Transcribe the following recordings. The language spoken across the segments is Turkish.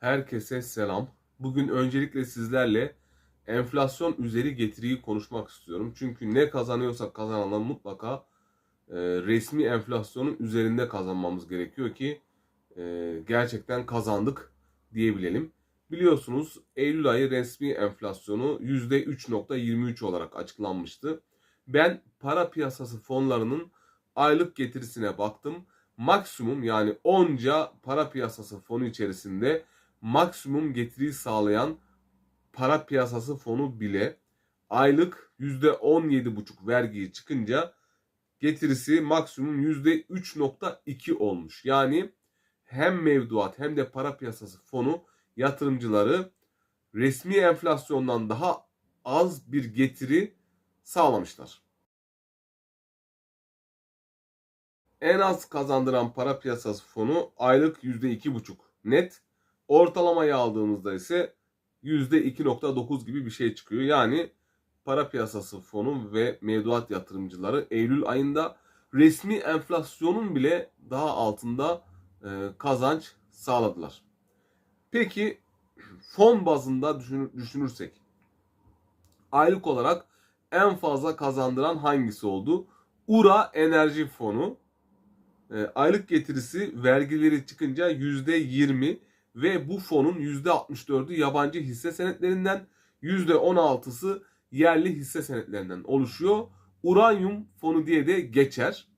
Herkese selam. Bugün öncelikle sizlerle enflasyon üzeri getiriyi konuşmak istiyorum. Çünkü ne kazanıyorsak kazanalım mutlaka e, resmi enflasyonun üzerinde kazanmamız gerekiyor ki e, gerçekten kazandık diyebilelim. Biliyorsunuz Eylül ayı resmi enflasyonu %3.23 olarak açıklanmıştı. Ben para piyasası fonlarının aylık getirisine baktım. Maksimum yani onca para piyasası fonu içerisinde maksimum getiri sağlayan para piyasası fonu bile aylık %17,5 vergiyi çıkınca getirisi maksimum %3.2 olmuş. Yani hem mevduat hem de para piyasası fonu yatırımcıları resmi enflasyondan daha az bir getiri sağlamışlar. En az kazandıran para piyasası fonu aylık %2,5 net. Ortalamayı aldığımızda ise %2.9 gibi bir şey çıkıyor. Yani para piyasası fonu ve mevduat yatırımcıları Eylül ayında resmi enflasyonun bile daha altında e, kazanç sağladılar. Peki fon bazında düşünürsek aylık olarak en fazla kazandıran hangisi oldu? URA Enerji Fonu e, aylık getirisi vergileri çıkınca %20 ve bu fonun %64'ü yabancı hisse senetlerinden, %16'sı yerli hisse senetlerinden oluşuyor. Uranyum fonu diye de geçer.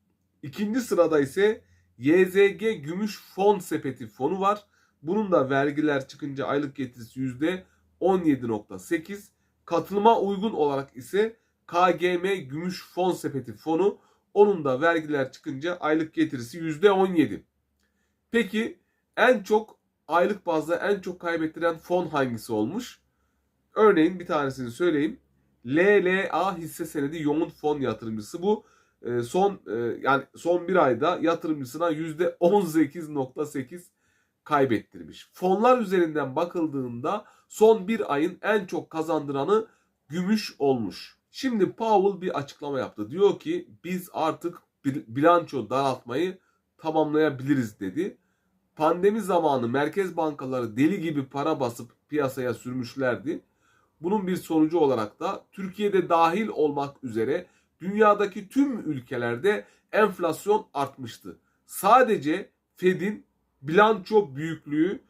İkinci sırada ise YZG Gümüş Fon Sepeti fonu var. Bunun da vergiler çıkınca aylık getirisi %17.8. Katılıma uygun olarak ise KGM Gümüş Fon Sepeti fonu onun da vergiler çıkınca aylık getirisi %17. Peki en çok aylık bazda en çok kaybettiren fon hangisi olmuş? Örneğin bir tanesini söyleyeyim. LLA hisse senedi yoğun fon yatırımcısı bu e, son e, yani son bir ayda yatırımcısına %18.8 kaybettirmiş. Fonlar üzerinden bakıldığında son bir ayın en çok kazandıranı gümüş olmuş. Şimdi Powell bir açıklama yaptı. Diyor ki biz artık bilanço daraltmayı tamamlayabiliriz dedi. Pandemi zamanı merkez bankaları deli gibi para basıp piyasaya sürmüşlerdi. Bunun bir sonucu olarak da Türkiye'de dahil olmak üzere dünyadaki tüm ülkelerde enflasyon artmıştı. Sadece Fed'in bilanço büyüklüğü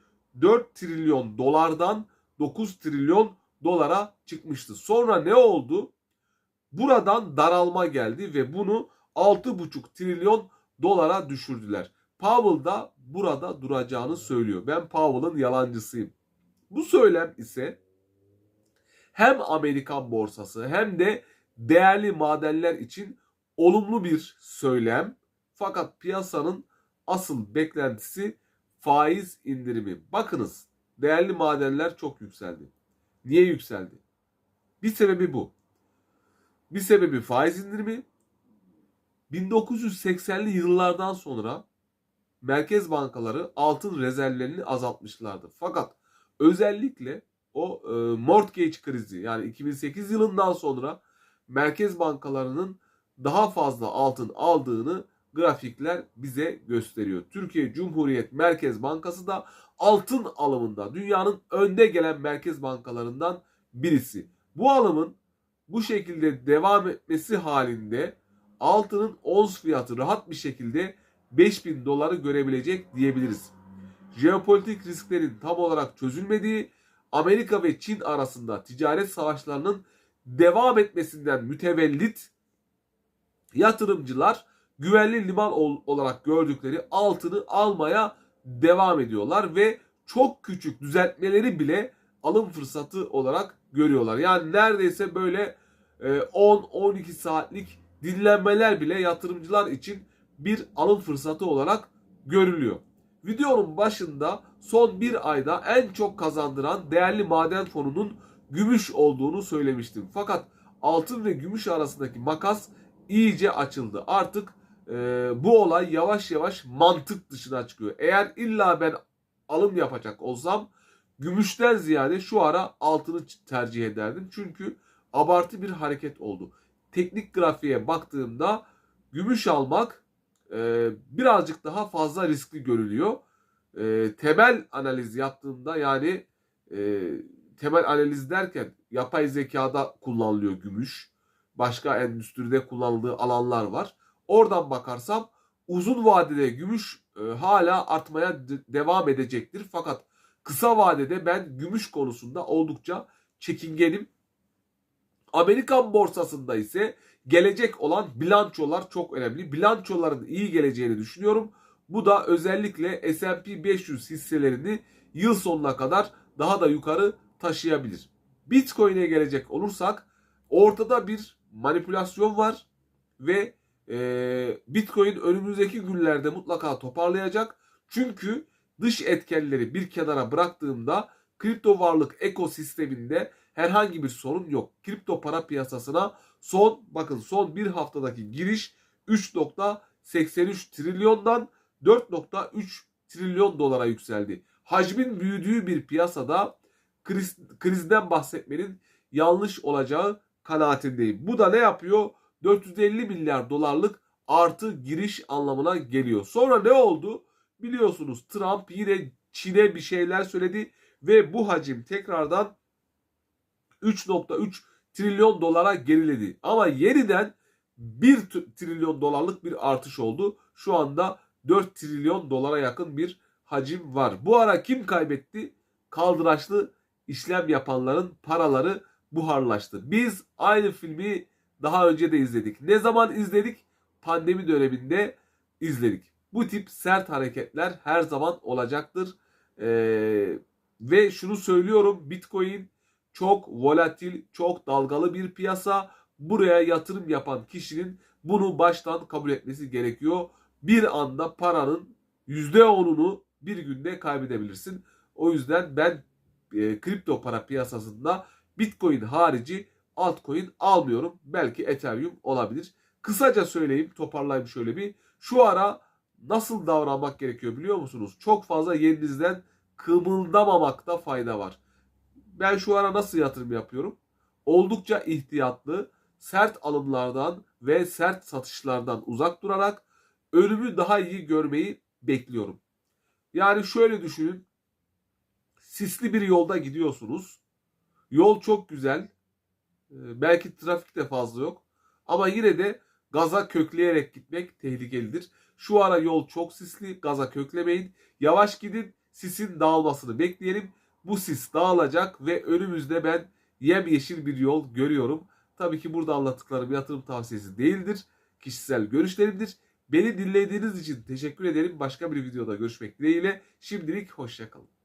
4 trilyon dolardan 9 trilyon dolara çıkmıştı. Sonra ne oldu? Buradan daralma geldi ve bunu 6,5 trilyon dolara düşürdüler. Powell da burada duracağını söylüyor. Ben Powell'ın yalancısıyım. Bu söylem ise hem Amerikan borsası hem de değerli madenler için olumlu bir söylem. Fakat piyasanın asıl beklentisi faiz indirimi. Bakınız değerli madenler çok yükseldi. Niye yükseldi? Bir sebebi bu. Bir sebebi faiz indirimi. 1980'li yıllardan sonra merkez bankaları altın rezervlerini azaltmışlardı. Fakat özellikle o e, mortgage krizi yani 2008 yılından sonra merkez bankalarının daha fazla altın aldığını grafikler bize gösteriyor. Türkiye Cumhuriyet Merkez Bankası da altın alımında dünyanın önde gelen merkez bankalarından birisi. Bu alımın bu şekilde devam etmesi halinde altının ons fiyatı rahat bir şekilde 5000 doları görebilecek diyebiliriz. Jeopolitik risklerin tam olarak çözülmediği, Amerika ve Çin arasında ticaret savaşlarının devam etmesinden mütevellit yatırımcılar güvenli liman olarak gördükleri altını almaya devam ediyorlar ve çok küçük düzeltmeleri bile alım fırsatı olarak görüyorlar. Yani neredeyse böyle 10-12 e, saatlik dinlenmeler bile yatırımcılar için bir alım fırsatı olarak görülüyor. Videonun başında son bir ayda en çok kazandıran değerli maden fonunun gümüş olduğunu söylemiştim. Fakat altın ve gümüş arasındaki makas iyice açıldı. Artık e, bu olay yavaş yavaş mantık dışına çıkıyor. Eğer illa ben alım yapacak olsam gümüşten ziyade şu ara altını tercih ederdim. Çünkü abartı bir hareket oldu. Teknik grafiğe baktığımda gümüş almak e, birazcık daha fazla riskli görülüyor. e, temel analiz yaptığımda yani e, temel analiz derken yapay zekada kullanılıyor gümüş. Başka endüstride kullanıldığı alanlar var. Oradan bakarsam uzun vadede gümüş e, hala artmaya de- devam edecektir. Fakat kısa vadede ben gümüş konusunda oldukça çekingenim. Amerikan borsasında ise gelecek olan bilançolar çok önemli. Bilançoların iyi geleceğini düşünüyorum. Bu da özellikle S&P 500 hisselerini yıl sonuna kadar daha da yukarı taşıyabilir. Bitcoin'e gelecek olursak ortada bir manipülasyon var ve e, Bitcoin önümüzdeki günlerde mutlaka toparlayacak. Çünkü dış etkenleri bir kenara bıraktığımda kripto varlık ekosisteminde herhangi bir sorun yok. Kripto para piyasasına son bakın son bir haftadaki giriş 3.83 trilyondan 4.3 trilyon dolara yükseldi. Hacmin büyüdüğü bir piyasada kriz, krizden bahsetmenin yanlış olacağı kanaatindeyim. Bu da ne yapıyor? 450 milyar dolarlık artı giriş anlamına geliyor. Sonra ne oldu? Biliyorsunuz Trump yine Çin'e bir şeyler söyledi ve bu hacim tekrardan 3.3 trilyon dolara geriledi. Ama yeniden 1 t- trilyon dolarlık bir artış oldu. Şu anda 4 trilyon dolara yakın bir hacim var. Bu ara kim kaybetti? Kaldıraçlı işlem yapanların paraları buharlaştı. Biz aynı filmi daha önce de izledik. Ne zaman izledik? Pandemi döneminde izledik. Bu tip sert hareketler her zaman olacaktır. Ee, ve şunu söylüyorum Bitcoin çok volatil, çok dalgalı bir piyasa. Buraya yatırım yapan kişinin bunu baştan kabul etmesi gerekiyor. Bir anda paranın %10'unu bir günde kaybedebilirsin. O yüzden ben e, kripto para piyasasında Bitcoin harici altcoin almıyorum. Belki Ethereum olabilir. Kısaca söyleyeyim, toparlayayım şöyle bir. Şu ara nasıl davranmak gerekiyor biliyor musunuz? Çok fazla yerinizden kımıldamamakta fayda var. Ben şu ara nasıl yatırım yapıyorum? Oldukça ihtiyatlı, sert alımlardan ve sert satışlardan uzak durarak önümü daha iyi görmeyi bekliyorum. Yani şöyle düşünün. Sisli bir yolda gidiyorsunuz. Yol çok güzel. Ee, Belki trafik de fazla yok. Ama yine de gaza kökleyerek gitmek tehlikelidir. Şu ara yol çok sisli. Gaza köklemeyin. Yavaş gidin. Sisin dağılmasını bekleyelim. Bu sis dağılacak ve önümüzde ben yemyeşil bir yol görüyorum. Tabii ki burada anlattıklarım yatırım tavsiyesi değildir. Kişisel görüşlerimdir. Beni dinlediğiniz için teşekkür ederim. Başka bir videoda görüşmek dileğiyle. Şimdilik hoşçakalın.